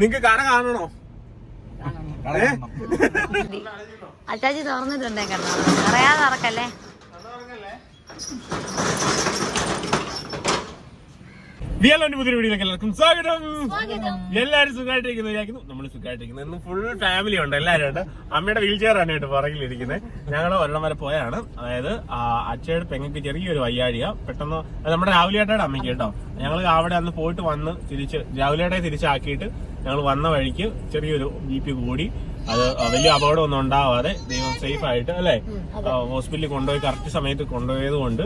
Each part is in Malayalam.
നിങ്ങക്ക് കട കാണണോ? അറ്റാച്ചി തുറന്നിട്ടുണ്ടേ കേട്ടോ അറിയാതെ ഇറക്കല്ലേ വിയലോന്റെ പുതിയ വീഡിയോയിലേക്ക് എല്ലാവർക്കും സ്വാഗതം. എല്ലാവരും സുഖമായിട്ടിരിക്കുന്നു വിചാരിക്കുന്നു. നമ്മൾ സുഖമായിട്ടിരിക്കുന്നത് ഇന്ന് ഫുൾ ഫാമിലി ഉണ്ട് എല്ലാവരും ഉണ്ട്. അമ്മയുടെ വീൽ ചെയർ ആണ് കേട്ടോ പുറകിലിരിക്കുന്നത് ഞങ്ങൾ ഒരെണ്ണം വരെ പോയാണ്. അതായത് അച്ഛയുടെ പെങ്ങൾക്ക് ചെറിയൊരു വയ്യാഴിക. പെട്ടെന്ന് നമ്മുടെ രാവിലേട്ടയുടെ അമ്മയ്ക്ക് കേട്ടോ. ഞങ്ങൾ അവിടെ അന്ന് പോയിട്ട് വന്ന് തിരിച്ച് രാവിലേട്ടെ തിരിച്ചാക്കിയിട്ട് ഞങ്ങൾ വന്ന വഴിക്ക് ചെറിയൊരു ബി പി കൂടി. അത് വലിയ അപകടമൊന്നും ഉണ്ടാവാതെ ദൈവം സേഫ് ആയിട്ട് അല്ലെ? ഹോസ്പിറ്റലിൽ കൊണ്ടുപോയി കറക്റ്റ് സമയത്ത് കൊണ്ടുപോയത് കൊണ്ട്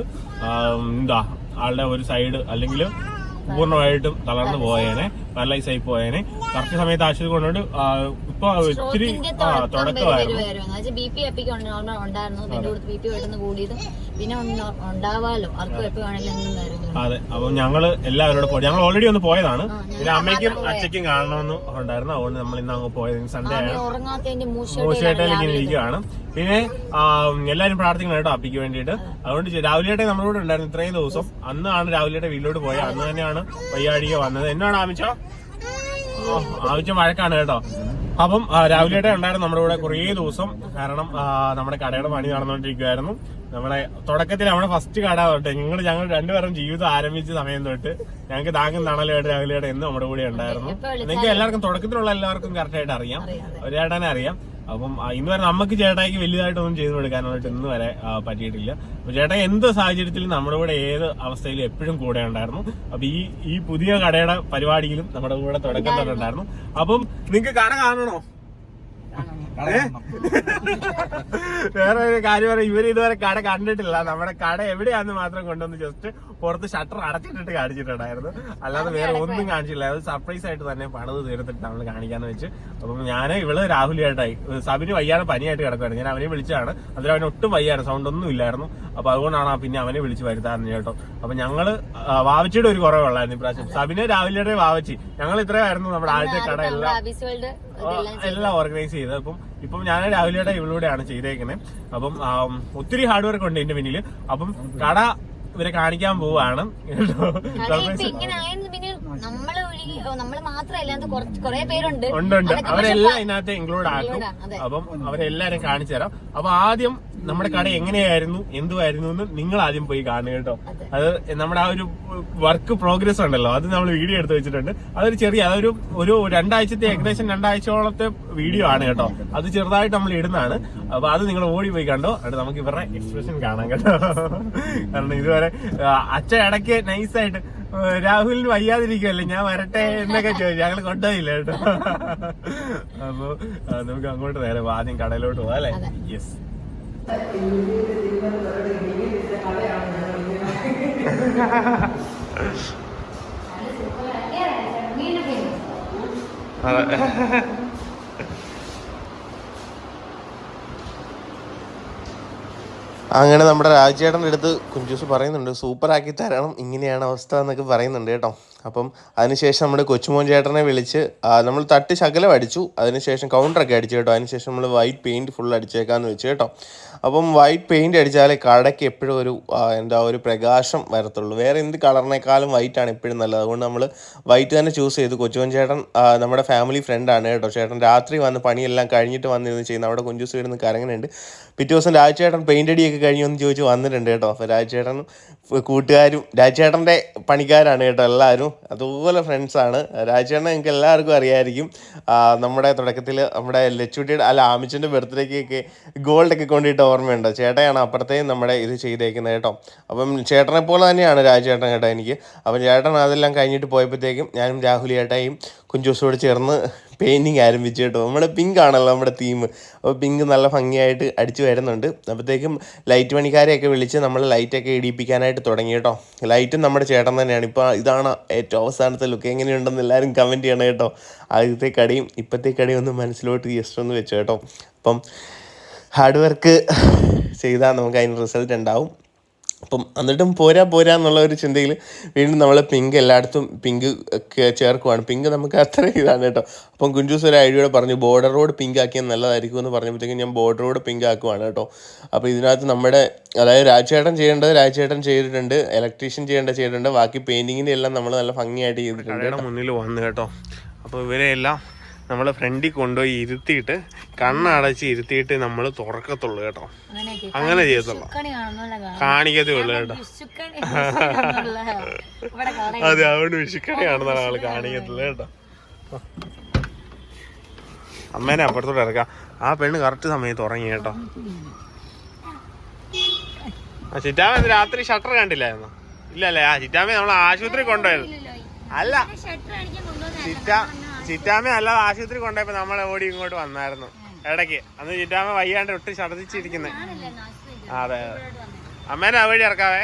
എന്താ ആളുടെ ഒരു സൈഡ് അല്ലെങ്കിൽ പൂർണമായിട്ടും തളർന്നു പോയേനെ. പാരലൈസ് ആയി പോയേനെ. കറക്റ്റ് സമയത്ത് ആശുപത്രി കൊണ്ടുപോയി ഇപ്പൊ ഒത്തിരി തുടക്കമായിരുന്നു അതെ അപ്പൊ ഞങ്ങൾ എല്ലാവരോടും പോയി ഞങ്ങൾ ഓൾറെഡി ഒന്ന് പോയതാണ്. പിന്നെ അമ്മയ്ക്കും അച്ഛയ്ക്കും കാണണമെന്ന് ഉണ്ടായിരുന്നു. അതുകൊണ്ട് നമ്മൾ ഇന്ന് അങ്ങ് പോയത്. സൺഡേ ആണ്. മോശമായിട്ട് ഇങ്ങനെ ഇരിക്കുകയാണ്. പിന്നെ എല്ലാവരും പ്രാർത്ഥിക്കണം കേട്ടോ അപ്പിക്ക് വേണ്ടിയിട്ട്. അതുകൊണ്ട് രാവിലെയായിട്ട് നമ്മളോട് ഉണ്ടായിരുന്നു ഇത്രയും ദിവസം. അന്നാണ് രാവിലെയുടെ വീട്ടിലോട്ട് പോയത്. അന്ന് തന്നെയാണ് വയ്യാഴിക വന്നത്. എന്നാണ് ആമിച്ചോ? ആവശ്യ വഴക്കാണ് കേട്ടോ. അപ്പം രാവിലെ ഉണ്ടായിരുന്നു നമ്മുടെ കൂടെ കുറേ ദിവസം. കാരണം നമ്മുടെ കടയുടെ പണി നടന്നുകൊണ്ടിരിക്കുവായിരുന്നു. നമ്മുടെ തുടക്കത്തിൽ നമ്മുടെ ഫസ്റ്റ് കട തൊട്ട് നിങ്ങൾ ഞങ്ങൾ രണ്ടുപേരും ജീവിതം ആരംഭിച്ച സമയം തൊട്ട് ഞങ്ങൾക്ക് താങ്കം തണലായിട്ട് രാവിലെ എന്നും നമ്മുടെ കൂടെ ഉണ്ടായിരുന്നു. നിങ്ങൾക്ക് എല്ലാവർക്കും തുടക്കത്തിലുള്ള എല്ലാവർക്കും കറക്റ്റ് ആയിട്ട് അറിയാം. ഒരേട്ടനെ അറിയാം. അപ്പം ഇന്ന് വരെ നമുക്ക് ചേട്ടായിക്ക് വലുതായിട്ടൊന്നും ചെയ്തു കൊടുക്കാനായിട്ട് ഇന്ന് വരെ പറ്റിയിട്ടില്ല. അപ്പൊ ചേട്ടായി എന്ത് സാഹചര്യത്തിലും നമ്മുടെ കൂടെ ഏത് അവസ്ഥയിലും എപ്പോഴും കൂടെ ഉണ്ടായിരുന്നു. അപ്പൊ ഈ ഈ പുതിയ കടയുടെ പരിപാടിയിലും നമ്മുടെ കൂടെ തുടക്കം തന്നെ ഉണ്ടായിരുന്നു അപ്പം നിങ്ങൾക്ക് കട കാണണോ? വേറെ ഒരു കാര്യം പറയാം. ഇവർ ഇതുവരെ കട കണ്ടിട്ടില്ല. നമ്മുടെ കട എവിടെയാന്ന് മാത്രം കൊണ്ടുവന്ന് ജസ്റ്റ് പുറത്ത് ഷട്ടർ അടച്ചിട്ടിട്ട് കാണിച്ചിട്ടുണ്ടായിരുന്നു. അല്ലാതെ വേറെ ഒന്നും കാണിച്ചില്ല അത് സർപ്രൈസ് ആയിട്ട് തന്നെ പണിത് തീർത്തിട്ട് നമ്മൾ കാണിക്കാന്ന് വെച്ച്. അപ്പം ഞാൻ ഇവൾ രാഹുലിയായിട്ടായി. സബിന് വയ്യാണ് പനിയായിട്ട് കിടക്കുവായിരുന്നു ഞാൻ അവനെ വിളിച്ചാണ് അതിൽ അവന് ഒട്ടും വയ്യായിരുന്നു സൗണ്ട് ഒന്നും ഇല്ലായിരുന്നു. അപ്പൊ അതുകൊണ്ടാണ് പിന്നെ അവനെ വിളിച്ച് വരുത്താറുണ്ട് കേട്ടോ. അപ്പൊ ഞങ്ങൾ വാവച്ചിയുടെ ഒരു കുറവുള്ളായിരുന്നു ഇപ്രാവശ്യം. സബിന് രാഹുലിയുടെ വാവച്ചി. ഞങ്ങൾ ഇത്രയായിരുന്നു നമ്മുടെ ആദ്യത്തെ കട എല്ലാം. എല്ലാം ഓർഗനൈസ് ചെയ്തത് അപ്പം ഇപ്പം ഞാൻ രാവിലെയുടെ ഇവളൂടെയാണ് ചെയ്തേക്കുന്നത് അപ്പം ഒത്തിരി ഹാർഡ് വർക്ക് ഉണ്ട് എന്റെ പിന്നിൽ അപ്പം കട ഇവരെ കാണിക്കാൻ പോവാണ്. ഉണ്ട് ഉണ്ട്. അവരെല്ലാം ഇതിനകത്ത് ഇൻക്ലൂഡ് ആക്കും. അപ്പം അവരെല്ലാരും കാണിച്ചു തരാം. അപ്പൊ ആദ്യം നമ്മുടെ കട എങ്ങനെയായിരുന്നു എന്തുമായിരുന്നു എന്ന് നിങ്ങൾ ആദ്യം പോയി കാണുക കേട്ടോ. അത്. നമ്മുടെ ആ ഒരു വർക്ക് പ്രോഗ്രസ് ഉണ്ടല്ലോ അത് നമ്മൾ വീഡിയോ എടുത്ത് വെച്ചിട്ടുണ്ട്. അതൊരു ചെറിയ അതൊരു ഒരു രണ്ടാഴ്ചത്തെ ഏകദേശം രണ്ടാഴ്ചയോളത്തെ വീഡിയോ ആണ് കേട്ടോ. അത് ചെറുതായിട്ട് നമ്മൾ ഇടുന്നതാണ്. അപ്പൊ അത് നിങ്ങൾ ഓടി പോയി കണ്ടോ. അത് നമുക്ക് ഇവരുടെ എക്സ്പ്രഷൻ കാണാം കേട്ടോ. കാരണം ഇതുവരെ അച്ഛ ഇടയ്ക്ക് നൈസായിട്ട് രാഹുലിന് വയ്യാതിരിക്കുമല്ലേ ഞാൻ വരട്ടെ എന്നൊക്കെ ചോദിച്ചു. ഞങ്ങൾ കൊണ്ടുപോയില്ല കേട്ടോ. അപ്പൊ നമുക്ക് അങ്ങോട്ട് നേരെ. ആദ്യം കടയിലോട്ട് പോവാം അല്ലേ? യെസ് അങ്ങനെ നമ്മുടെ രാജേട്ടന്റെ അടുത്ത് കുഞ്ചൂസ് പറയുന്നുണ്ട് സൂപ്പറാക്കി തരണം ഇങ്ങനെയാണ് അവസ്ഥ എന്നൊക്കെ പറയുന്നുണ്ട് കേട്ടോ. അപ്പം അതിനുശേഷം നമ്മുടെ കൊച്ചുമോൻ ചേട്ടനെ വിളിച്ച് നമ്മൾ തട്ട് ശകലം അടിച്ചു. അതിനുശേഷം കൗണ്ടറൊക്കെ അടിച്ചു കേട്ടോ. അതിനുശേഷം നമ്മൾ വൈറ്റ് പെയിന്റ് ഫുൾ അടിച്ചേക്കാന്ന് വെച്ച് കേട്ടോ. അപ്പം വൈറ്റ് പെയിന്റ് അടിച്ചാലേ കടയ്ക്ക് എപ്പോഴും ഒരു എന്താ ഒരു പ്രകാശം വരത്തുള്ളൂ. വേറെ എന്ത് കളറിനേക്കാളും വൈറ്റ് ആണ് എപ്പോഴും നല്ലത്. അതുകൊണ്ട് നമ്മൾ വൈറ്റ് തന്നെ ചൂസ് ചെയ്തു. കൊച്ചുമോൻ ചേട്ടൻ നമ്മുടെ ഫാമിലി ഫ്രണ്ടാണ് കേട്ടോ. ചേട്ടൻ രാത്രി വന്ന് പണിയെല്ലാം കഴിഞ്ഞിട്ട് വന്നിരുന്ന് ചെയ്യുന്നത് അവിടെ കുഞ്ചൂസ് കിടന്ന് കരങ്ങനുണ്ട്. പിറ്റേ ദിവസം രാജചേട്ടൻ പെയിന്റ് അടിയൊക്കെ കഴിഞ്ഞു എന്ന് ചോദിച്ച് വന്നിട്ടുണ്ട് കേട്ടോ. അപ്പോൾ രാജചേട്ടൻ കൂട്ടുകാരും രാജചേട്ടന്റെ പണിക്കാരാണ് കേട്ടോ എല്ലാവരും. അതുപോലെ ഫ്രണ്ട്സാണ് രാജേണ്ണ നിങ്ങൾക്ക് എല്ലാവർക്കും അറിയാമായിരിക്കും നമ്മുടെ തുടക്കത്തിൽ നമ്മുടെ ലച്ചുട്ടിയുടെ അല്ല ആമിച്ചന്റെ ബർത്ത്ഡേക്കൊക്കെ ഗോൾഡൊക്കെ കൊണ്ടിട്ട് ഓർമ്മയുണ്ടോ? ചേട്ടയാണ് അപ്പുറത്തേയും നമ്മുടെ ഇത് ചെയ്തേക്കുന്നത് കേട്ടോ. അപ്പം ചേട്ടനെ പോലെ തന്നെയാണ് രാജേട്ടൻ കേട്ടോ എനിക്ക്. അപ്പം ചേട്ടൻ അതെല്ലാം കഴിഞ്ഞിട്ട് പോയപ്പോഴത്തേക്കും ഞാനും രാഹുൽ ചേട്ടായും കുഞ്ചൂസോട് ചേർന്ന് പെയിന്റിങ് ആരംഭിച്ചു കേട്ടോ നമ്മുടെ പിങ്ക് ആണല്ലോ നമ്മുടെ തീം അപ്പോൾ പിങ്ക് നല്ല ഭംഗിയായിട്ട് അടിച്ചു വരുന്നുണ്ട്. അപ്പോഴത്തേക്കും ലൈറ്റ് പണിക്കാരെയൊക്കെ വിളിച്ച് നമ്മൾ ലൈറ്റൊക്കെ ഇടിപ്പിക്കാനായിട്ട് തുടങ്ങി കേട്ടോ. ലൈറ്റും നമ്മുടെ ചേട്ടൻ തന്നെയാണ്. ഇപ്പോൾ ഇതാണ് ഏറ്റവും അവസാനത്തെ ലുക്ക് എങ്ങനെയുണ്ടെന്ന് എല്ലാവരും കമന്റ് ചെയ്യണം കേട്ടോ. ആദ്യത്തെ കടയും ഇപ്പോഴത്തെ കടയും ഒന്ന് മനസ്സിലോട്ട് ജസ്റ്റ് ഒന്ന് വെച്ചു കേട്ടോ. അപ്പം ഹാർഡ് വർക്ക് ചെയ്താൽ നമുക്ക് അതിന് റിസൾട്ട് ഉണ്ടാവും. അപ്പം എന്നിട്ടും പോരാ പോരാ എന്നുള്ള ഒരു ചിന്തയിൽ വീണ്ടും നമ്മൾ പിങ്ക് എല്ലായിടത്തും പിങ്ക് ചേർക്കുവാണ്. പിങ്ക് നമുക്ക് അത്ര ഇതാണ് കേട്ടോ. അപ്പം കുഞ്ചൂസ് ഒരു ഐഡിയോടെ പറഞ്ഞു ബോർഡർ റോഡ് പിങ്ക് ആക്കിയാൽ നല്ലതായിരിക്കും എന്ന് പറഞ്ഞപ്പോഴത്തേക്കും ഞാൻ ബോർഡർ റോഡ് പിങ്ക് ആക്കുവാണ് കേട്ടോ. അപ്പോൾ ഇതിനകത്ത് നമ്മുടെ അതായത് രാജചേട്ടൻ ചെയ്യേണ്ടത് രാജചേട്ടൻ ചെയ്തിട്ടുണ്ട് ഇലക്ട്രീഷ്യൻ ചെയ്യേണ്ടത് ചെയ്തിട്ടുണ്ട് ബാക്കി പെയിന്റിങ്ങിന്റെ എല്ലാം നമ്മൾ നല്ല ഭംഗിയായിട്ട് ചെയ്തിട്ടുണ്ട് മുന്നിൽ വന്നു കേട്ടോ. അപ്പോൾ ഇവരെയെല്ലാം നമ്മൾ ഫ്രണ്ടിൽ കൊണ്ടുപോയി ഇരുത്തിയിട്ട് കണ്ണടച്ച് ഇരുത്തിയിട്ട് നമ്മൾ തുറക്കത്തുള്ളൂ കേട്ടോ. അങ്ങനെ ചെയ്യത്തുള്ളൂ. വിഷുക്കണി കാണിക്കത്തേ ഉള്ളു കേട്ടോ. അതെ അവിടെ ഇവിടെ കാണുന്ന അതെ അതുകൊണ്ട് വിഷുക്കണിയാണെന്നാണ് ആൾ കാണിക്കത്തില്ല കേട്ടോ. അമ്മേനെ അപ്പുറത്തോട്ട് ഇറക്കാം. ആ പെണ്ണ് കറക്റ്റ് സമയത്ത് ഉറങ്ങി കേട്ടോ. ആ ചിറ്റാമ രാത്രി ഷട്ടർ കണ്ടില്ലായിരുന്നു? ഇല്ലല്ലേ? ആ ചിറ്റാമ നമ്മൾ ആശുപത്രി കൊണ്ടുപോയത്. അല്ല. ചിറ്റാ ചിറ്റാമ അല്ലാതെ ആശുപത്രി കൊണ്ടുപോയപ്പോ നമ്മളെ ഓടി ഇങ്ങോട്ട് വന്നായിരുന്നു. ഇടയ്ക്ക്. അന്ന് ചിറ്റാമ വയ്യാണ്ട് ഒട്ടും ഛർദിച്ചിരിക്കുന്നത് ആണല്ലേ? അതെ അതെ. അമ്മേനെ ആ വഴി ഇറക്കാവേ.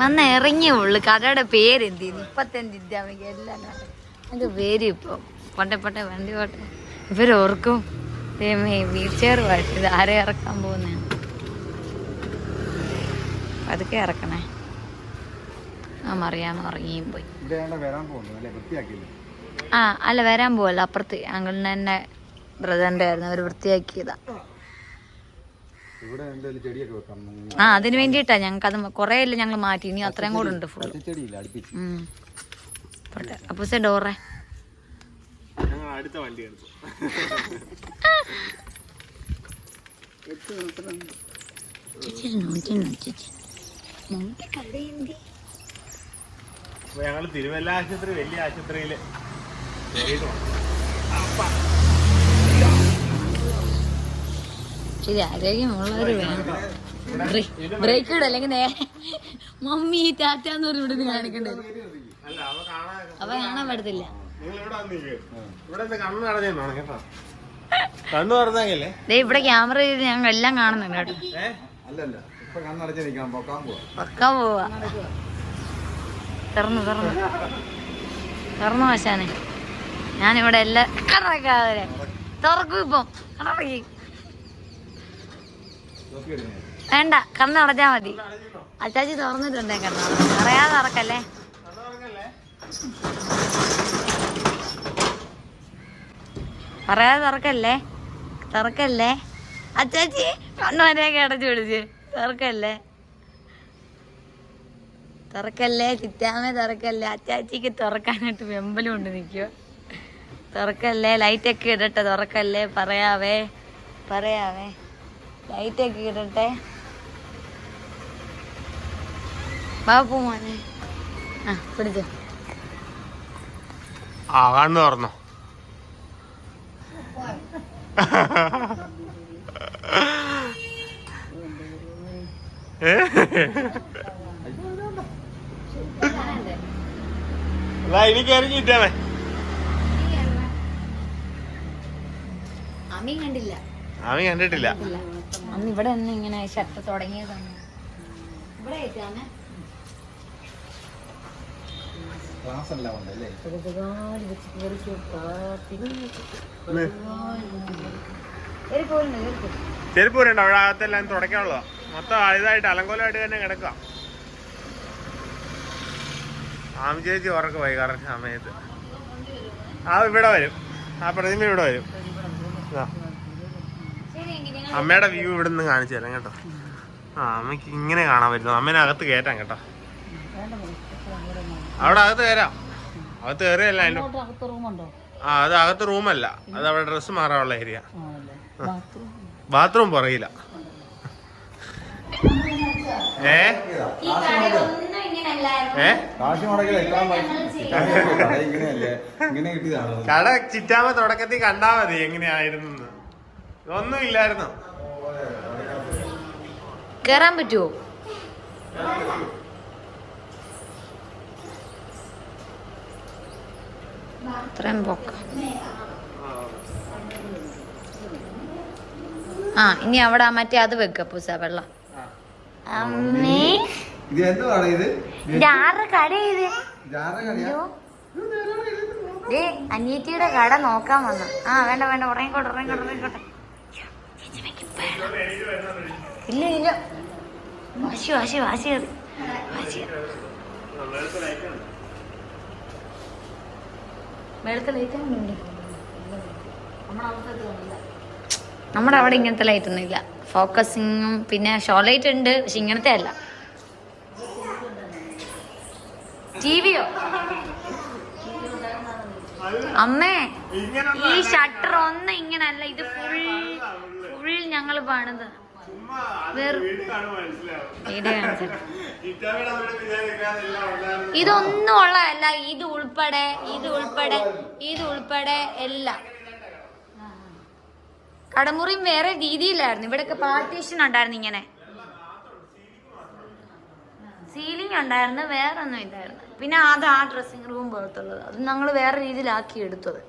വന്ന് ഇറങ്ങിയേ ഉള്ളു. കടയുടെ പേര് എന്ത് മുപ്പത്തഞ്ച് ഇദ്ദാമയ്ക്ക് എല്ലാം അത് പേര് ഇപ്പൊ. പോട്ടെ പോട്ടെ വണ്ടി പോട്ടെ. ഇവരോർക്കും ദൈവമേ വീൽ ചെയറുമായിട്ട് ഇത് ആരെ ഇറക്കാൻ പോകുന്ന? അതൊക്കെ ഇറക്കണേ. ആ മറിയാന്ന് ഉറങ്ങിയും പോയി. ആ അല്ല വരാൻ പോവല്ല. അപ്പുറത്ത് അങ്കിളിന് തന്നെ ബ്രദറിന്റെ ആയിരുന്നു. അവർ വൃത്തിയാക്കിയതാ. ആ അതിന് വേണ്ടിയിട്ടാ ഞങ്ങൾക്ക് അത് കൊറേ അല്ലേ ഞങ്ങൾ മാറ്റി. ഇനി അത്രയും കൂടെ ഉണ്ട് ഫുള്ള് അപ്പൊ ഡോറെ പോട്ടെ. അപ്പൂസേ ഡോറേ. ചേച്ചി അടുത്ത വണ്ടി എടുത്തു. അപ്പൊ ഞങ്ങൾ തിരുവല്ല ആശുപത്രി വലിയ ആശുപത്രിയിൽ കേറിയിട്ട് വന്നു. ശരി ആരോഗ്യമുള്ളവര് വേണം. ബ്രേക്ക് ഇട അല്ലെങ്കിൽ നേരെ മമ്മി ടാറ്റാന്ന് പറഞ്ഞ് ഇവിടെ കാണിക്കണ്ടേ? അല്ല അവ കാണാൻ ഇവിടെ വന്നില്ലേ ഇവിടെ കണ്ണ് നടന്നോ കേട്ടോ. കണ്ണു തുറന്നേക്കല്ലേ ദേ ഇവിടെ ക്യാമറ ചെയ്ത് ഞങ്ങൾ എല്ലാം കാണുന്നുണ്ട് കേട്ടോ. പൊക്കാൻ പോവാ. പക്കാ പോവാ. തുറന്നു തുറന്നു. തുറന്നു വശാനെ ഞാനിവിടെ എല്ലാം തുറക്കും ഇപ്പം. വേണ്ട വേണ്ട കണ്ണടച്ചാ മതി. അച്ചാച്ചി തുറന്നിട്ടുണ്ടേ കണ്ണ അറിയാതെ തുറക്കല്ലേ പറയാതെ തുറക്കല്ലേ? തുറക്കല്ലേ? അച്ചാച്ചി കണ്ണുവരെയൊക്കെ അടച്ചു പിടിച്ച്. തുറക്കല്ലേ? തുറക്കല്ലേ? ചിറ്റാമേ തുറക്കല്ലേ? അച്ചാച്ചിക്ക് തുറക്കാനായിട്ട് വെമ്പലും കൊണ്ട് നിൽക്കുക. തുറക്കല്ലേ? ലൈറ്റൊക്കെ ഇടട്ടെ തുറക്കല്ലേ? പറയാവേ പറയാവേ. ലൈറ്റൊക്കെ ഇടട്ടെ. ബാപ്പു മോനെ. ആ പിടിച്ചോ ആ കണ്ണു ഏ? എനിക്ക് ഇറങ്ങി ഇട്ടാമേ അമ്മി കണ്ടില്ല. അമ്മി കണ്ടിട്ടില്ല. അന്ന് ഇവിടെ നിന്ന് ഇങ്ങനെ ഷർട്ട് തുടങ്ങിയതാണ്. ഇവിടെ ആയിട്ടാണ് ക്ലാസ് എല്ലാം ഉണ്ട് അല്ലേ? ചെരുപ്പ് വരണ്ട അവിടെ അകത്തെല്ലാം തുടക്കാനുള്ളതാ മൊത്തം ഇതായിട്ട് അലങ്കോലമായിട്ട് തന്നെ കിടക്കുക ആമി ചേച്ചി ഉറക്ക പോയി കറക്റ്റ് സമയത്ത്. ആ ഇവിടെ വരും. ആ പ്രതിമ ഇവിടെ വരും. അമ്മയുടെ വ്യൂ ഇവിടെ നിന്ന് കാണിച്ചു തരാം കേട്ടോ. ആ അമ്മയ്ക്ക് ഇങ്ങനെ കാണാൻ പറ്റുന്നു അമ്മേനെ അകത്ത് കയറ്റാം കേട്ടോ. അവിടെ അകത്ത് കയറാം. അകത്ത് കയറിയല്ല റൂമുണ്ടോ ആ അത് അകത്ത് റൂമല്ല. അത് അവിടെ ഡ്രസ്സ് മാറാനുള്ള ഏരിയ. ബാത്റൂം പറയില്ല ഏ? കട ഇങ്ങനെയല്ലേ? ഇങ്ങനെ കിട്ടിയതാണ്? കട ചിറ്റാമ തുടക്കത്തിൽ കണ്ടാ മതി എങ്ങനെയായിരുന്നു ഒന്നും ഇല്ലായിരുന്നു. കേറാൻ പറ്റുമോ അത്രയും പോക്ക. ആ ഇനി അവിടെ മറ്റേ അത് വെക്ക പൂസ വെള്ളം. അമ്മേ. ഇത് എന്തുവാണ് ഇത്? അനിയത്തിയുടെ കട നോക്കാൻ വന്നു. ആ വേണ്ട വേണ്ട ഉറങ്ങിക്കോട്ടെ ഉറങ്ങിക്കോട്ടെ ഉറങ്ങിക്കോട്ടെ. ഇല്ല ഇല്ല. വാശി വാശി വാശി. കയറി വാശി വെളുത്ത ലൈറ്റ് നമ്മുടെ അവിടെ ഇങ്ങനത്തെ ലൈറ്റ് ഒന്നും ഇല്ല. ഫോക്കസിങ്ങും പിന്നെ ഷോ ലൈറ്റ് ഉണ്ട് പക്ഷെ ഇങ്ങനത്തെ അല്ല. ടി വിയോ അമ്മേ ഈ ഷട്ടർ ഒന്ന് ഇങ്ങനല്ല ഇത് ഫുൾ ഫുൾ ഞങ്ങൾ പണിത്. ഇതൊന്നും ഉള്ളതല്ല ഇത് ഉൾപ്പെടെ ഇത് ഉൾപ്പെടെ ഇത് ഉൾപ്പെടെ എല്ലാം. കടമുറിയും വേറെ രീതിയിലായിരുന്നു ഇവിടെയൊക്കെ പാർട്ടീഷൻ ഉണ്ടായിരുന്നു ഇങ്ങനെ. സീലിംഗ് ഉണ്ടായിരുന്നു വേറെ ഒന്നും ഇല്ലായിരുന്നു. പിന്നെ അത് ആ ഡ്രസ്സിങ് റൂം പോലത്തുള്ളത് അത് ഞങ്ങൾ വേറെ രീതിയിലാക്കി എടുത്തത്.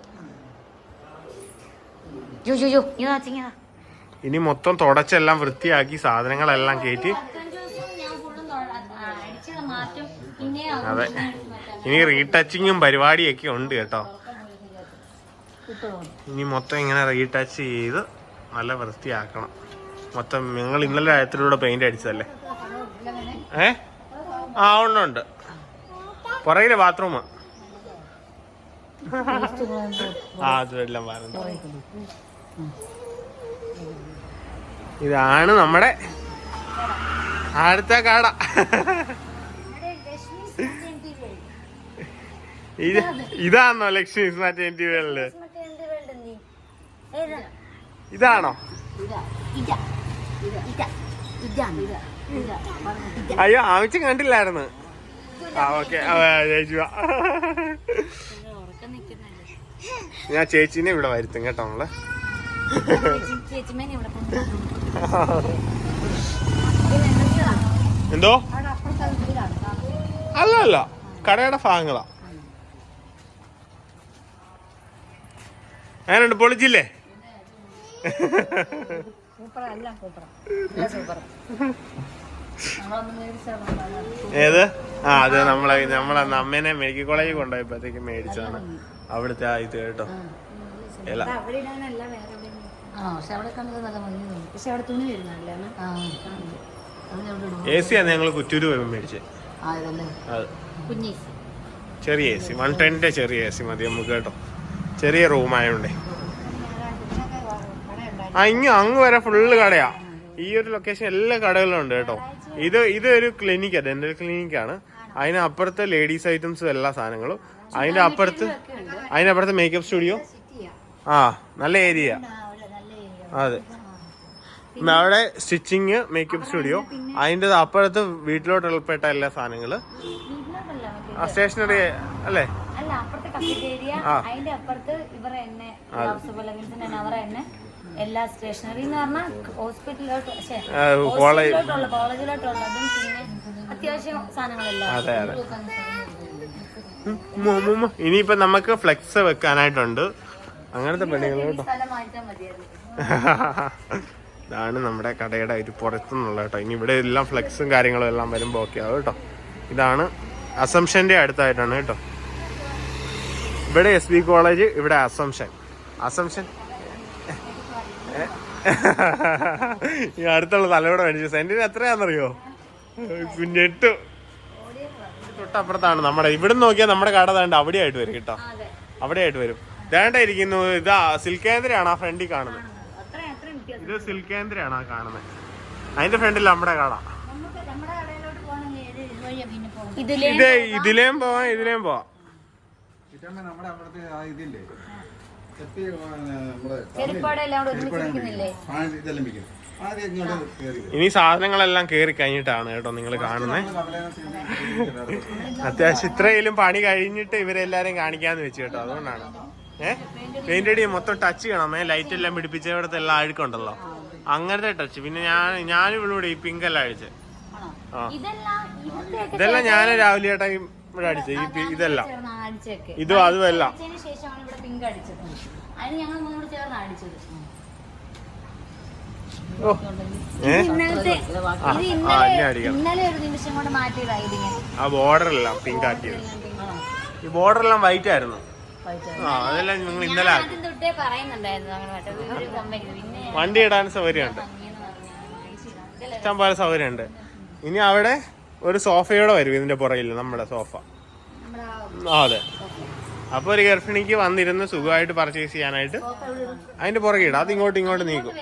ഇനി മൊത്തം തുടച്ചെല്ലാം വൃത്തിയാക്കി സാധനങ്ങളെല്ലാം കയറ്റി അതെ. ഇനി റീടച്ചിങ്ങും പരിപാടിയൊക്കെ ഉണ്ട് കേട്ടോ. ഇനി മൊത്തം ഇങ്ങനെ റീടച്ച് ചെയ്ത് നല്ല വൃത്തിയാക്കണം. മൊത്തം നിങ്ങൾ ഇന്നലെ ആയത്തിലൂടെ പെയിന്റ് അടിച്ചതല്ലേ? ഏ? ആ ഉണ്ടുണ്ട് ഉണ്ട്. പുറകിലെ ബാത്റൂമാ ആ. അതെല്ലാം പറഞ്ഞു ഇതാണ് നമ്മുടെ അടുത്ത കട. ഇത് ഇതാണോ ലക്ഷ്മി സ്മാർട്ട് എൻ ടി വികളിൽ ഇതാണോ? അയ്യോ ആവശ്യം കണ്ടില്ലായിരുന്നു. ആ ഓക്കെ. ചേച്ചി വാ. ഞാൻ ചേച്ചീനെ ഇവിടെ വരുത്തും കേട്ടോ നമ്മൾ. എന്തോ? അല്ല അല്ല. കടയുടെ ഭാഗങ്ങളാ. അങ്ങനെയുണ്ട് പൊളിച്ചില്ലേ? ഏത്? ആ അത് നമ്മളെ നമ്മളെ അമ്മേനെ മെഡിക്കൽ കോളേജിൽ കൊണ്ടുപോയപ്പോഴത്തേക്ക് മേടിച്ചതാണ്. അവിടുത്തെ ആ ഇത് കേട്ടോ. ഇല. എ സി ആണ് ഞങ്ങൾ കുറ്റൂര് പോയപ്പോൾ മേടിച്ചേ. ചെറിയ എ സി. വൺ ടെന്റെ ചെറിയ എ സി മതി നമുക്ക് കേട്ടോ. ചെറിയ റൂമായോണ്ടേ ആ ഇങ്ങ് അങ്ങ് വരെ ഫുള്ള് കടയാ. ഈ ഒരു ലൊക്കേഷൻ എല്ലാ കടകളിലും ഉണ്ട് കേട്ടോ. ഇത് ഇത് ഒരു ക്ലിനിക്കാ ഡെന്റൽ ക്ലിനിക്കാണ് അതിന് അപ്പുറത്തെ ലേഡീസ് ഐറ്റംസും എല്ലാ സാധനങ്ങളും. അതിന്റെ അപ്പുറത്ത് അതിന്റെ അപ്പുറത്തെ മേക്കപ്പ് സ്റ്റുഡിയോ ആ. നല്ല ഏരിയ അതെ. അവിടെ സ്റ്റിച്ചിങ് മേക്കപ്പ് സ്റ്റുഡിയോ അതിന്റെ അപ്പുറത്ത് വീട്ടിലോട്ട് ഉൾപ്പെട്ട എല്ലാ സാധനങ്ങൾ. ആ സ്റ്റേഷനറി അല്ലേ? അപ്പുറത്തെ കഫറ്റേരിയ ആ. അതിന്റെ അപ്പുറത്ത് ഇവരെ തന്നെ അവരെ തന്നെ എല്ലാ സ്റ്റേഷനറി എന്ന് പറഞ്ഞാൽ ഹോസ്പിറ്റലിലോട്ട് ഹോസ്പിറ്റലിലോട്ടുള്ള കോളേജിലോട്ടുള്ളതും പിന്നെ അത്യാവശ്യം സാധനങ്ങളെല്ലാം. അതെ അതെ. ഇനിയിപ്പോ നമുക്ക് ഫ്ലെക്സ് വെക്കാനായിട്ടുണ്ട്. അങ്ങനത്തെ പെണ്ണുങ്ങൾ കേട്ടോ. ഇതാണ് നമ്മുടെ കടയുടെ ഒരു പുറത്തുനിന്നുള്ള കേട്ടോ. ഇനി ഇവിടെ എല്ലാം ഫ്ലെക്സും കാര്യങ്ങളും എല്ലാം വരുമ്പോൾ ഓക്കെ ആവും കേട്ടോ. ഇതാണ് അസംഷന്റെ അടുത്തായിട്ടാണ് കേട്ടോ. ഇവിടെ എസ് ബി കോളേജ് ഇവിടെ അസംഷൻ. അസംഷൻ ഈ അടുത്തുള്ള തലയോടെ മേടിച്ചു സെന്റിന് എത്രയാണെന്നറിയോ? കുഞ്ഞെട്ടു. തൊട്ടപ്പുറത്താണ് നമ്മുടെ. ഇവിടെ നോക്കിയാൽ നമ്മുടെ കട തേണ്ട അവിടെ ആയിട്ട് വരും കേട്ടോ. അവിടെ ആയിട്ട് വരും. തേണ്ട ഇരിക്കുന്നു. ഇതാ സിൽക്കേന്ദ്രയാണ് ആ ഫ്രണ്ടിൽ കാണുന്നത്? ഇത് സിൽക്കേന്ദ്രയാണ് ആ കാണുന്നത്? അതിന്റെ ഫ്രണ്ടിൽ നമ്മുടെ കട. ഇതിലെ ഇത് ഇതിലേം പോവാം ഇതിലേം പോവാം. ഇതമ്മ നമ്മുടെ അവിടുത്തെ ആ ഇതില്ലേ? ഇനി സാധനങ്ങളെല്ലാം കേറി കഴിഞ്ഞിട്ടാണ് കേട്ടോ നിങ്ങൾ കാണുന്നത് അത്യാവശ്യം ഇത്രയിലും പണി കഴിഞ്ഞിട്ട് ഇവരെല്ലാരും കാണിക്കാന്ന് വെച്ചു കേട്ടോ അതുകൊണ്ടാണ്. ഏഹ് പെയിന്റ് അടി മൊത്തം ടച്ച് ചെയ്യണം ഏ? ലൈറ്റ് എല്ലാം പിടിപ്പിച്ച ഇവിടുത്തെ എല്ലാം അഴുക്കുണ്ടല്ലോ. അങ്ങനത്തെ ടച്ച് പിന്നെ ഞാൻ ഞാനും ഇവിടെ ഈ പിങ്ക് എല്ലാം അഴിച്ച് ആ. ഇതെല്ലാം ഞാൻ രാവിലെ ഏട്ടാ ഇവിടെ അടിച്ചത് ഈ ഇതെല്ലാം. അടിച്ചൊക്കെ. ഇതും അതും എല്ലാം അടിച്ചതിന് ശേഷമാണ് ഇവിടെ പിങ്ക് അടിച്ചത്. അതിന് ഞങ്ങൾ മൂന്നോട് ചേർന്ന് അടിച്ചത്. ഇന്നലത്തെ ഇത് ഇന്നലെ ഇന്നലെ ഒരു നിമിഷം കൊണ്ട് മാറ്റിയതാ ഇതിങ്ങനെ ആ പിങ്ക് ആക്കിയത്. ഈ ബോർഡർ എല്ലാം വൈറ്റ് ആയിരുന്നു. ആ അതെല്ലാം നിങ്ങൾ ഇന്നലെ ആക്കി ആദ്യം തൊട്ടേ പറയുന്നുണ്ടായിരുന്നു അങ്ങനെ മറ്റേ ഒരു കമ്പനി പിന്നെ വണ്ടി ഇടാൻ സൗകര്യമുണ്ട്. ഇഷ്ടം പോലെ സൗകര്യമുണ്ട്. ഇനി അവിടെ ഒരു സോഫയോടെ വരും ഇതിന്റെ പുറകിൽ നമ്മുടെ സോഫ അതെ. അപ്പൊ ഒരു ഗർഭിണിക്ക് വന്നിരുന്ന് സുഖമായിട്ട് പർച്ചേസ് ചെയ്യാനായിട്ട് അതിന്റെ പുറകെ ഇടാം. അത് ഇങ്ങോട്ട് ഇങ്ങോട്ട് നീക്കും.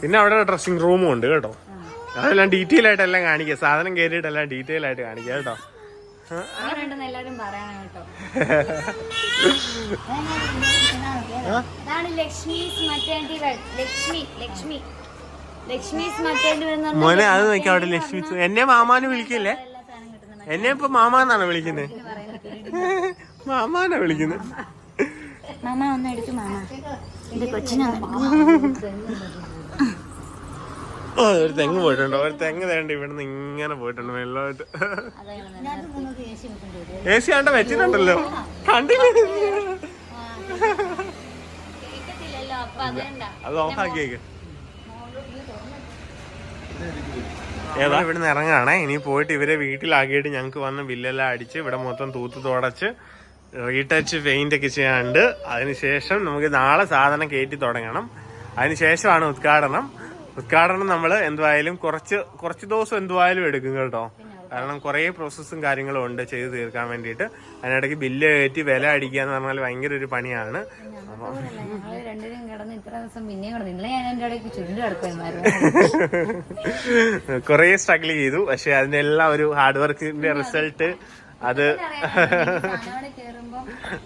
പിന്നെ അവിടെ ഡ്രസ്സിംഗ് റൂമും ഉണ്ട് കേട്ടോ. അതെല്ലാം ഡീറ്റെയിൽ ആയിട്ട് എല്ലാം കാണിക്കുക സാധനം കയറിയിട്ട് എല്ലാം ഡീറ്റെയിൽ ആയിട്ട് കാണിക്കുക കേട്ടോ. ലക്ഷ്മി ലക്ഷ്മി ലക്ഷ്മി. മോനെ അത് നോക്കി അവിടെ ലക്ഷ്മി എന്നെ മാമാനെ വിളിക്കില്ലേ? എന്നെ ഇപ്പൊ മാമാന്നാണ് വിളിക്കുന്നത് മാമാനാ വിളിക്കുന്നത് മാമ ഒന്ന് എടുത്തു മാമ. എന്റെ കൊച്ചിനെ ഓ ഒരു തെങ്ങ് പോയിട്ടുണ്ടോ. ഒരു തെങ്ങ് തേണ്ട ഇവിടുന്ന് ഇങ്ങനെ പോയിട്ടുണ്ട് വെള്ളമായിട്ട്. എ സി ആണ്ട വെച്ചിട്ടുണ്ടല്ലോ. കണ്ടില്ല? അത് ഓഫാക്കിയേക്ക് ഏതാ? ഇവിടുന്ന് ഇറങ്ങാണേ ഇനി പോയിട്ട് ഇവരെ വീട്ടിലാക്കിയിട്ട് ഞങ്ങൾക്ക് വന്ന് ബില്ലെല്ലാം അടിച്ച് ഇവിടെ മൊത്തം തൂത്ത് തുടച്ച് റീടച്ച് പെയിന്റ് ഒക്കെ ചെയ്യാണ്ട് അതിനുശേഷം നമുക്ക് നാളെ സാധനം കയറ്റി തുടങ്ങണം. അതിനുശേഷമാണ് ഉദ്ഘാടനം. ഉദ്ഘാടനം നമ്മൾ എന്തുവായാലും കുറച്ച് കുറച്ച് ദിവസം എന്തുവായാലും എടുക്കും കേട്ടോ. കാരണം കുറേ പ്രോസസ്സും കാര്യങ്ങളും ഉണ്ട് ചെയ്ത് തീർക്കാൻ വേണ്ടിയിട്ട്. അതിനിടയ്ക്ക് ബില്ല് കയറ്റി വില അടിക്കുക എന്ന് പറഞ്ഞാൽ ഭയങ്കര ഒരു പണിയാണ്. അപ്പം കുറേ സ്ട്രഗിൾ ചെയ്തു. പക്ഷെ അതിനെല്ലാം ഒരു ഹാർഡ് വർക്കിന്റെ റിസൾട്ട് അത്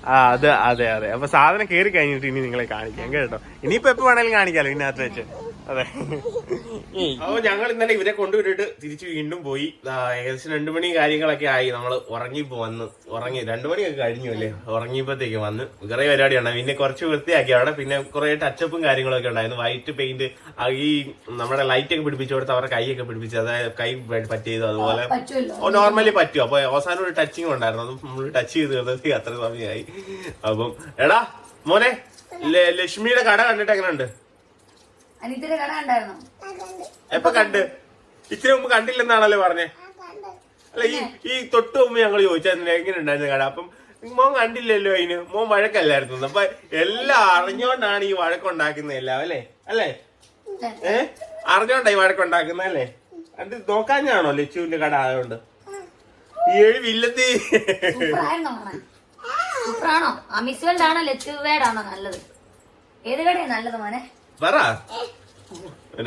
ആ അത് അതെ അതെ. അപ്പൊ സാധനം കേറി കഴിഞ്ഞിട്ട് ഇനി നിങ്ങളെ കാണിക്കാം കേട്ടോ. ഇനിയിപ്പോ എപ്പോ വേണേലും കാണിക്കാലോ ഇതിനകത്ത് വെച്ച്? അതെ. അപ്പൊ ഞങ്ങൾ ഇന്നലെ ഇവരെ കൊണ്ടുവിട്ടിട്ട് തിരിച്ചു വീണ്ടും പോയി. ഏകദേശം രണ്ടു മണി കാര്യങ്ങളൊക്കെ ആയി. നമ്മൾ ഉറങ്ങിപ്പോ വന്ന് ഉറങ്ങി. രണ്ടു മണിയൊക്കെ കഴിഞ്ഞു അല്ലേ? ഉറങ്ങിയപ്പോഴത്തേക്ക് വന്ന്. കുറെ പരിപാടിയാണ്. പിന്നെ കുറച്ച് വൃത്തിയാക്കി. അവിടെ പിന്നെ കുറെ ടച്ചപ്പും കാര്യങ്ങളൊക്കെ ഉണ്ടായിരുന്നു. വൈറ്റ് പെയിന്റ് ഈ നമ്മുടെ ലൈറ്റ് ഒക്കെ പിടിപ്പിച്ചു കൊടുത്ത് അവരുടെ കൈയൊക്കെ പിടിപ്പിച്ച് അതായത് കൈ പറ്റിയത് അതുപോലെ. നോർമലി പറ്റും. അപ്പൊ അവസാനം ഒരു ടച്ചിങ് ഉണ്ടായിരുന്നു. അത് നമ്മൾ ടച്ച് ചെയ്ത് തീർന്നത് അത്ര സമയമായി. അപ്പം എടാ മോനെ ലക്ഷ്മിയുടെ കട കണ്ടിട്ട് എങ്ങനെയുണ്ട്? അനിയത്തിന്റെ കട എപ്പൊ കണ്ട്? ഇച്ചിരി മുമ്പ് കണ്ടില്ലെന്നാണല്ലോ പറഞ്ഞേ. അല്ല ഈ ഈ തൊട്ട് മുമ്പ് ഞങ്ങൾ ചോദിച്ചാൽ എങ്ങനെ ഉണ്ടായിരുന്നു കട? അപ്പം മോൻ കണ്ടില്ലല്ലോ അതിന്. മോൻ വഴക്കല്ലായിരുന്നു. അപ്പൊ എല്ലാം അറിഞ്ഞോണ്ടാണ് ഈ വഴക്കുണ്ടാക്കുന്നത് എല്ലാം അല്ലേ? അല്ലേ? ഏ? അറിഞ്ഞോണ്ടാ ഈ വഴക്കുണ്ടാക്കുന്നത് അല്ലേ? അത് നോക്കാഞ്ഞാണോ ലച്ചുവിന്റെ കട ആയതുകൊണ്ട്? ഈ ഏഴ് വില്ലത്തി സൂപ്പറാണോ? അമിസ് ആണോ ലച്ചു വേൾഡ് ആണോ നല്ലത്? ഏത് കടയാണ് നല്ലത് മോനെ? പറ.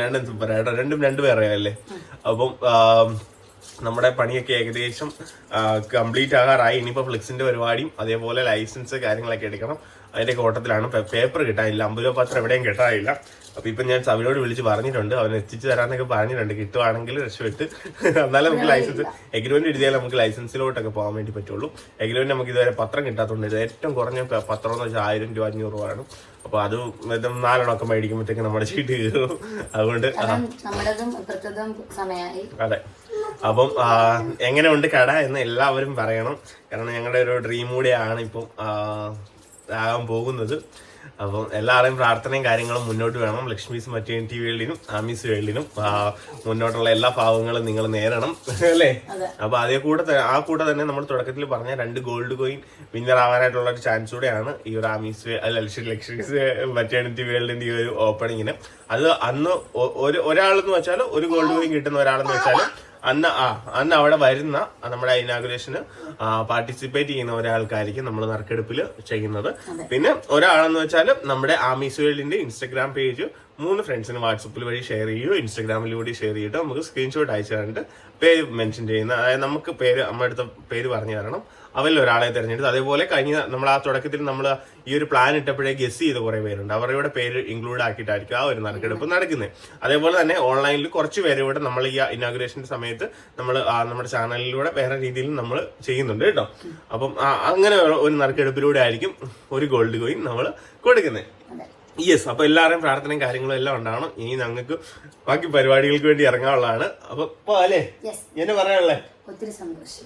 രണ്ടും സൂപ്പർ കേട്ടോ രണ്ടും രണ്ടു അല്ലേ അപ്പം നമ്മുടെ പണിയൊക്കെ ഏകദേശം കംപ്ലീറ്റ് ആകാറായി. ഇനിയിപ്പോ ഫ്ലിക്സിന്റെ പരിപാടിയും അതേപോലെ ലൈസൻസ് കാര്യങ്ങളൊക്കെ എടുക്കണം. അതിന്റെ കോട്ടത്തിലാണ് പേപ്പർ കിട്ടാനില്ല. അമ്പത് രൂപ പത്രം എവിടെയും കിട്ടാനില്ല. അപ്പൊ ഇപ്പൊ ഞാൻ സവിനോട് വിളിച്ച് പറഞ്ഞിട്ടുണ്ട്. അവൻ എത്തിച്ചു തരാന്നൊക്കെ പറഞ്ഞിട്ടുണ്ട്. കിട്ടുവാണെങ്കിൽ രക്ഷപ്പെട്ട്. എന്നാലും നമുക്ക് ലൈസൻസ് എഗ്രിമെന്റ് എഴുതിയാൽ നമുക്ക് ലൈസൻസിലോട്ടൊക്കെ പോകാൻ വേണ്ടി പറ്റുള്ളൂ. എഗ്രിമെന്റ് നമുക്ക് ഇതുവരെ പത്രം കിട്ടാത്തതുകൊണ്ട് ഇത് ഏറ്റവും കുറഞ്ഞ പത്രം എന്ന് വെച്ചാൽ ആയിരം രൂപ അഞ്ഞൂറ് രൂപയാണ് അപ്പൊ അത് നാലെണ്ണമൊക്കെ മേടിക്കുമ്പോഴത്തേക്ക് നമ്മുടെ ചീട്ട് കയറും അതുകൊണ്ട് അതെ. അപ്പം എങ്ങനെ ഉണ്ട് കട എന്ന് എല്ലാവരും പറയണം. കാരണം ഞങ്ങളുടെ ഒരു ഡ്രീം കൂടെയാണ് ഇപ്പം ആകാൻ പോകുന്നത്. അപ്പം എല്ലാവരുടെയും പ്രാർത്ഥനയും കാര്യങ്ങളും മുന്നോട്ട് വേണം. ലക്ഷ്മീസ് മറ്റേണിറ്റി വേൾഡിനും ആമീസ് വേൾഡിനും മുന്നോട്ടുള്ള എല്ലാ ഭാവങ്ങളും നിങ്ങൾ നേരണം. അല്ലേ? അപ്പൊ അതേ കൂടെ ആ കൂടെ തന്നെ നമ്മൾ തുടക്കത്തിൽ പറഞ്ഞ രണ്ട് ഗോൾഡ് കോയിൻ വിന്നർ ആവാനായിട്ടുള്ള ഒരു ചാൻസ് കൂടെയാണ് ഈ ഒരു ആമീസ് അല്ല ലക്ഷ്മി ലക്ഷ്മീസ് മറ്റേണിറ്റി വേൾഡിന്റെ ഈ ഒരു ഓപ്പണിങ്ങിന് അത് അന്ന് ഒരാൾ ഒരു ഒരാളെന്ന് വെച്ചാൽ ഒരു ഗോൾഡ് കോയിൻ കിട്ടുന്ന ഒരാളെന്ന് വെച്ചാൽ അന്ന് ആ അന്ന് അവിടെ വരുന്ന നമ്മുടെ ഇനാഗുറേഷന് പാർട്ടിസിപ്പേറ്റ് ചെയ്യുന്ന ഒരാൾക്കായിരിക്കും നമ്മൾ നറുക്കെടുപ്പിൽ ചെയ്യുന്നത്. പിന്നെ ഒരാളെന്ന് വെച്ചാൽ നമ്മുടെ ആമീസ് വേൾഡിന്റെ ഇൻസ്റ്റഗ്രാം പേജ് മൂന്ന് ഫ്രണ്ട്സിന് വാട്സപ്പിൽ വഴി ഷെയർ ചെയ്യുകയോ ഇൻസ്റ്റഗ്രാമിലൂടെ ഷെയർ ചെയ്തിട്ട് നമുക്ക് സ്ക്രീൻഷോട്ട് അയച്ചു തന്നിട്ട് പേര് മെൻഷൻ ചെയ്യുന്ന അതായത് നമുക്ക് പേര് നമ്മുടെ അടുത്ത പേര് പറഞ്ഞു തരണം. അവരിൽ ഒരാളെ തിരഞ്ഞെടുത്തു. അതേപോലെ കഴിഞ്ഞ നമ്മൾ ആ തുടക്കത്തിൽ നമ്മൾ ഈ ഒരു പ്ലാൻ ഇട്ടപ്പോഴേ ഗസ് ചെയ്ത കുറെ പേരുണ്ട്. അവരുടെ പേര് ഇൻക്ലൂഡ് ആക്കിയിട്ടായിരിക്കും ആ ഒരു നറുക്കെടുപ്പ് നടക്കുന്നത് അതേപോലെ തന്നെ ഓൺലൈനിൽ കുറച്ച് പേര് കൂടെ നമ്മൾ ഈ ഇനാഗുറേഷന്റെ സമയത്ത് നമ്മൾ നമ്മുടെ ചാനലിലൂടെ വേറെ രീതിയിൽ നമ്മൾ ചെയ്യുന്നുണ്ട് കേട്ടോ. അപ്പം അങ്ങനെ ഒരു നറുക്കെടുപ്പിലൂടെ ആയിരിക്കും ഒരു ഗോൾഡ് കോയിൻ നമ്മൾ കൊടുക്കുന്നത് യെസ് അപ്പൊ എല്ലാവരുടെയും പ്രാർത്ഥനയും കാര്യങ്ങളും എല്ലാം ഉണ്ടാവണം. ഇനി ഞങ്ങൾക്ക് ബാക്കി പരിപാടികൾക്ക് വേണ്ടി ഇറങ്ങാനുള്ളതാണ്. അപ്പൊ ഇപ്പൊ അല്ലേ? എന്നെ പറയാനുള്ളേ? ഒത്തിരി സന്തോഷം.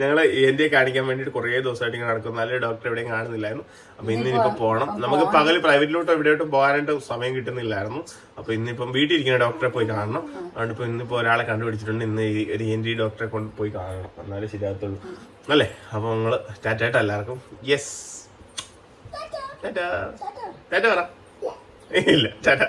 ഞങ്ങൾ എന്റെ കാണിക്കാൻ വേണ്ടിട്ട് കുറെ ദിവസമായിട്ട് ഇങ്ങനെ നടക്കുന്നു. നല്ല ഡോക്ടർ എവിടെയും കാണുന്നില്ലായിരുന്നു. അപ്പൊ ഇന്നിപ്പോ പോകണം നമുക്ക് പകൽ പ്രൈവറ്റിലോട്ടോ എവിടെയോട്ടും പോകാനായിട്ട് സമയം കിട്ടുന്നില്ലായിരുന്നു. അപ്പൊ ഇന്നിപ്പം വീട്ടിൽ ഇരിക്കുന്ന ഡോക്ടറെ പോയി കാണണം. അതുകൊണ്ട് ഇപ്പൊ ഇന്നിപ്പോ ഒരാളെ കണ്ടുപിടിച്ചിട്ടുണ്ട്. ഇന്ന് ഒരു എൻ ഡി ഡോക്ടറെ കൊണ്ട് പോയി കാണണം. എന്നാലേ ശരിയാകത്തുള്ളൂ. അല്ലേ? അപ്പൊ നിങ്ങൾ ടാറ്റായിട്ട് എല്ലാവർക്കും യെസ് ടാറ്റാ ടാറ്റ പറ. ഇല്ല ടാറ്റ